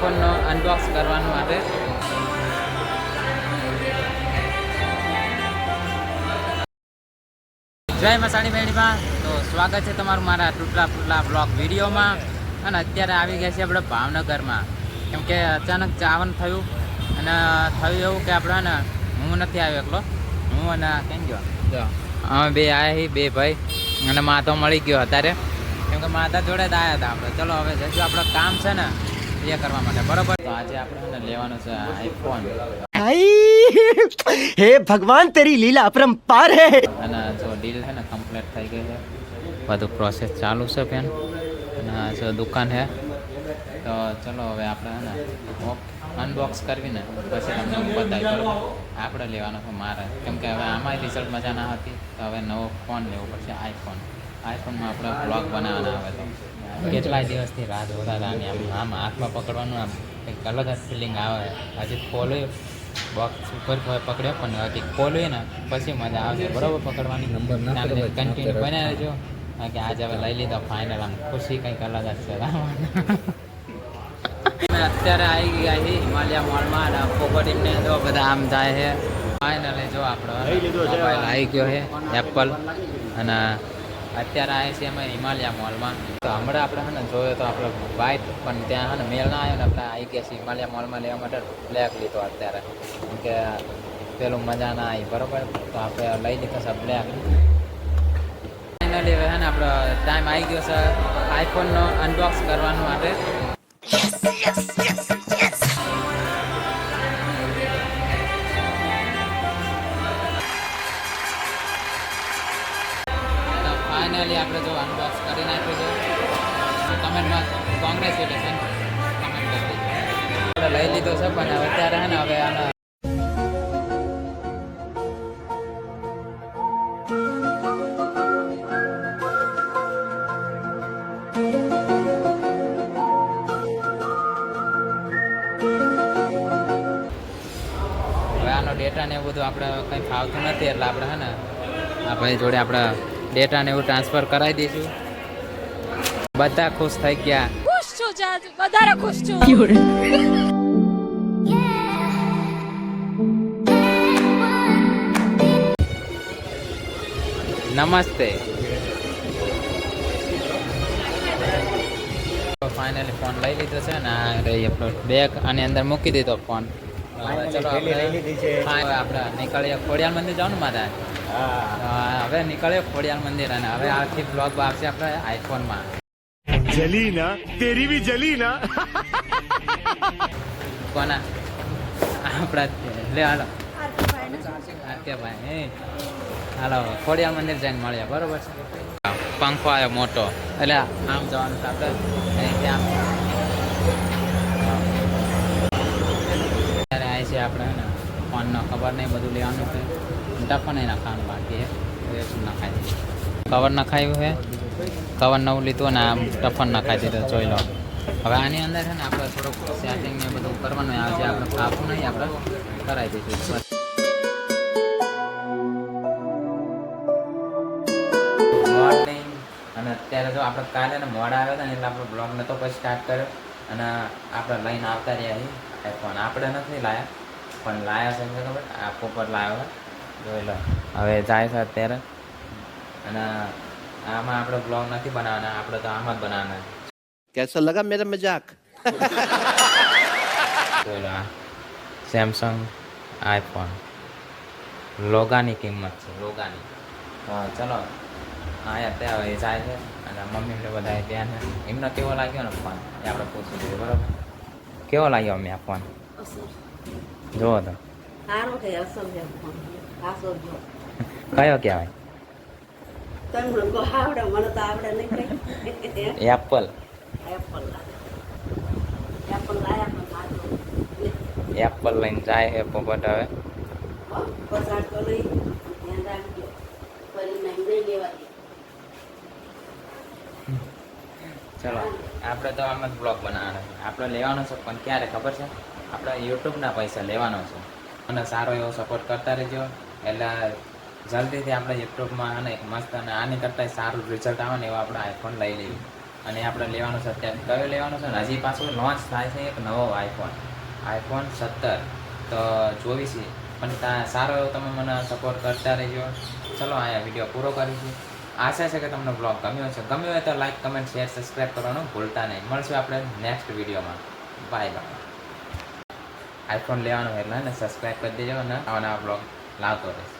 આઈફોનનો Unbox કરવાનું માટે જય મસાણી બેડીમાં તો સ્વાગત છે તમારું મારા તૂટલા ફૂટલા બ્લોગ વિડીયોમાં. અને અત્યારે આવી ગયા છે આપણે ભાવનગરમાં. કેમ કે અચાનક ચાવન થયું. અને થયું એવું કે આપણે ને હું નથી આવ્યો એકલો. હું અને કેમ ગયો? જો અમે બે આવ્યા છીએ બે ભાઈ. અને માથો મળી ગયો અત્યારે. કેમ કે માતા જોડે જ આવ્યા હતા આપણે. ચલો હવે જજો આપણે કામ છે ને એ કરવા માટે બરોબર? તો આજે આપણે ને લેવાનો છે આઈફોન હે ભગવાન તેરી લીલા અપરંપાર હે. અને જો ડીલ છે ને કમ્પ્લીટ થઈ ગઈ છે. બધું પ્રોસેસ ચાલુ છે બેન. અને જો દુકાન છે. તો ચલો હવે આપણે ને અનબોક્સ કરવીને પછી તમને હું બતાવી આપણે લેવાનો છે મારે. કેમ કે હવે આમાં રિઝલ્ટ મજા ના હતી. તો હવે નવો ફોન લેવો પડશે આઈફોન આઈફોનમાં આપણે બ્લોગ બનાવવાના આવે તો. કેટલાય દિવસથી રાહ જોતા હતા અને આમ આમ હાથમાં પકડવાનું આમ કંઈક અલગ જ ફિલિંગ આવે. હજી ખોલ્યું બોક્સ ઉપર પકડ્યો પણ હજી ખોલ્યું ને પછી મજા આવશે. બરાબર પકડવાની? નંબર કન્ટિન્યુ બનાવી રહેજો. કારણ કે આજે હવે લઈ લીધો ફાઇનલ આમ. ખુશી કંઈક અલગ જ છે. અત્યારે આવી ગયા છે હિમાલયા મોલમાં અને પોપટીને જો બધા આમ જાય છે. ફાઇનલી જો આપણો મોબાઈલ આવી ગયો છે એપલ અને અત્યારે આવ્યા છીએ અમે હિમાલયા મોલમાં. તો હમણાં આપણે છે ને જોયો તો આપણે બાઇક પણ ત્યાં છે ને મેળ ના આવ્યો ને આપણે આવી ગયા છીએ હિમાલયા મોલમાં લેવા માટે બ્લેક લીધો અત્યારે. કેમ કે પેલું મજા ના આવી, બરોબર? તો આપણે લઈ લીધો છે બ્લેક ફાઇનલી હવે ને આપણો ટાઈમ આવી ગયો છે આઈફોનનો અનબોક્સ કરવાનું માટે. ફાઇનલી આપણે જો અનબોક્સ કરી નાખ્યું છે. કમેન્ટમાં કોંગ્રેચ્યુલેશન લઈ લીધો છે, પણ હવે અત્યારે છે ને હવે આના આનો ડેટા ને એવું બધું આપણે કંઈ ફાવતું નથી, એટલે આપણે હે ને આ ભાઈ જોડે આપણે ડેટા ને એવું ટ્રાન્સફર કરાવી દઈશું. બધા ખુશ થઈ ગયા. ખુશ છું જાજ. વધારે ખુશ છું. નમસ્તે. ફાઇનલી ફોન લઈ લીધો છે ને આ રહી આપણો બેગ આની અંદર મૂકી દીધો ફોન આપણે નીકળીએ ખોડિયાર મંદિર જાવ ને હવે નીકળીએ ખોડિયાર મંદિર અને હવે આથી બ્લોગ આવશે આપણે આઈફોનમાં જલી ના બી જલી ના કોના? આપણા લે હાલો. આરકે ભાઈ હાલો ખોડિયાર મંદિર જઈને મળીએ બરોબર છે? પંખો આવ્યો મોટો. એટલે આમ જવાનું આપણે. છે આપણે ને, ફોનનો કવર નહીં, બધું લેવાનું છે. ટફન નહીં નાખવાનું બાકી છે નખાય કવર નખાયું છે કવર નવું લીધું ને આમ ટફન નખાઈ દીધું, જોઈ લો. હવે આની અંદર છે ને આપણે થોડુંક સેટિંગ ને બધું કરવાનું આવે છે આપણે કાપું નહીં, આપણે કરાવી દઈશું. અને અત્યારે જો આપણે કાલે ને મોડા આવ્યા હતા ને, એટલે આપણે બ્લોગ તો પછી સ્ટાર્ટ કર્યો. અને આપણે લઈને આવતા રહ્યા આઈફોન આપણે નથી લાયા. પણ લાવ્યો છે એમને ખબર? આખો પર લાવ્યો જોઈ લો. હવે જાય છે અત્યારે. અને આમાં આપણે બ્લોગ નથી બનાવવાના આપણે તો આમાં જ બનાવવાના. કેસો લગા મેરા મજાક? જોઈ લો સેમસંગ આઈફોન લોગાની કિંમત છે લોગાની. હા ચલો હા અત્યારે હવે જાય છે અને મમ્મી મમ્મીને બધા ત્યાં એમને કેવો લાગ્યો ને ફોન એ આપણે પૂછવું જોઈએ બરાબર? કેવો લાગ્યો અમે આ ફોન જુઓ તો કયો કહેવાય? એપલ એપલ લઈને જાય છે પોપટ હવે. ચલો આપણે તો આમ જ બ્લોગ બનાવવાનો છે. આપણે લેવાનો છે પણ ક્યારે ખબર છે? આપણે યુટ્યુબના પૈસા લેવાનો છે. અને સારો એવો સપોર્ટ કરતા રહેજો. એટલે જલ્દીથી આપણે યુટ્યુબમાં અને એક મસ્ત અને આની કરતાં સારું રિઝલ્ટ આવે ને એવો આપણે આઈફોન લઈ લઈએ. અને આપણે લેવાનું છે અત્યારે કયો લેવાનો છે ને? હજી પાછો લોન્ચ થાય છે એક નવો આઈફોન આઈફોન સત્તર. તો ચોવીસ પણ ત્યાં સારો એવો તમે મને સપોર્ટ કરતા રહેજો. ચલો અહીંયા વીડિયો પૂરો કરીશું આશા છે કે તમને બ્લોગ ગમ્યો છે ગમ્યો હોય તો લાઈક કમેન્ટ શેર સબસ્ક્રાઈબ કરવાનું ભૂલતા નહીં. મળશું આપણે નેક્સ્ટ વિડીયોમાં બાય બાય આઈફોન લેવાનો એટલે ને સબસ્ક્રાઈબ કરી દેજો અને આવા નવા બ્લોગ લાવતો રહેશે.